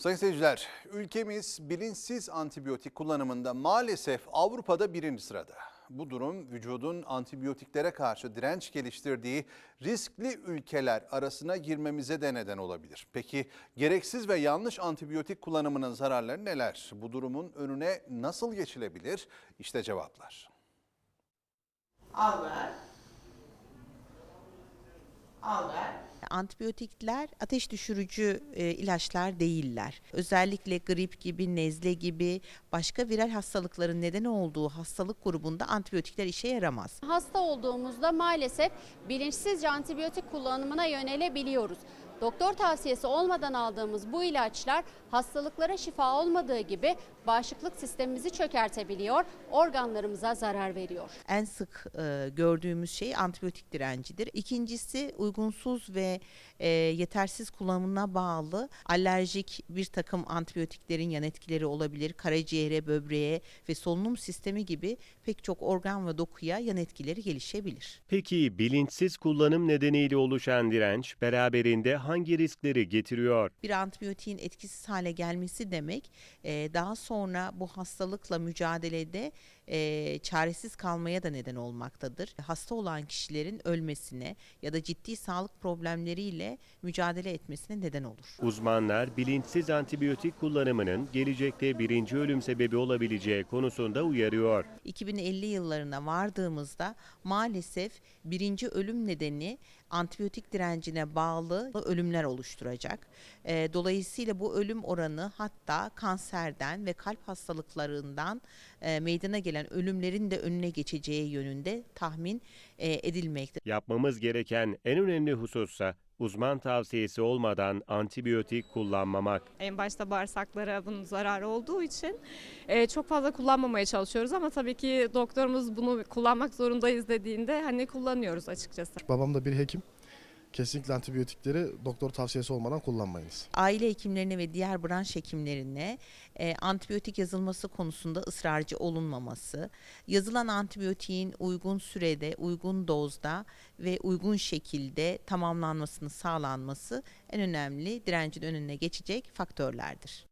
Sayın seyirciler, ülkemiz bilinçsiz antibiyotik kullanımında maalesef Avrupa'da birinci sırada. Bu durum vücudun antibiyotiklere karşı direnç geliştirdiği riskli ülkeler arasına girmemize de neden olabilir. Peki gereksiz ve yanlış antibiyotik kullanımının zararları neler? Bu durumun önüne nasıl geçilebilir? İşte cevaplar. Al ver. Antibiyotikler ateş düşürücü e, ilaçlar değiller. Özellikle grip gibi, nezle gibi başka viral hastalıkların neden olduğu hastalık grubunda antibiyotikler işe yaramaz. Hasta olduğumuzda maalesef bilinçsizce antibiyotik kullanımına yönelebiliyoruz. Doktor tavsiyesi olmadan aldığımız bu ilaçlar hastalıklara şifa olmadığı gibi bağışıklık sistemimizi çökertebiliyor, organlarımıza zarar veriyor. En sık e, gördüğümüz şey antibiyotik direncidir. İkincisi uygunsuz ve e, yetersiz kullanımına bağlı alerjik bir takım antibiyotiklerin yan etkileri olabilir. Karaciğere, böbreğe ve solunum sistemi gibi pek çok organ ve dokuya yan etkileri gelişebilir. Peki bilinçsiz kullanım nedeniyle oluşan direnç beraberinde hangi riskleri getiriyor? bir antibiyotiğin etkisiz hale gelmesi demek daha sonra bu hastalıkla mücadelede e, çaresiz kalmaya da neden olmaktadır. Hasta olan kişilerin ölmesine ya da ciddi sağlık problemleriyle mücadele etmesine neden olur. Uzmanlar bilinçsiz antibiyotik kullanımının gelecekte birinci ölüm sebebi olabileceği konusunda uyarıyor. 2050 yıllarına vardığımızda maalesef birinci ölüm nedeni antibiyotik direncine bağlı ölümler oluşturacak. Ee, dolayısıyla bu ölüm oranı hatta kanserden ve kalp hastalıklarından e, meydana gelen ölümlerin de önüne geçeceği yönünde tahmin e, edilmekte. Yapmamız gereken en önemli husussa uzman tavsiyesi olmadan antibiyotik kullanmamak. En başta bağırsaklara bunun zararı olduğu için e, çok fazla kullanmamaya çalışıyoruz ama tabii ki doktorumuz bunu kullanmak zorundayız dediğinde hani kullanıyoruz açıkçası. Babam da bir hekim. Kesinlikle antibiyotikleri doktor tavsiyesi olmadan kullanmayınız. Aile hekimlerine ve diğer branş hekimlerine e, antibiyotik yazılması konusunda ısrarcı olunmaması, yazılan antibiyotiğin uygun sürede, uygun dozda ve uygun şekilde tamamlanmasını sağlanması en önemli direncin önüne geçecek faktörlerdir.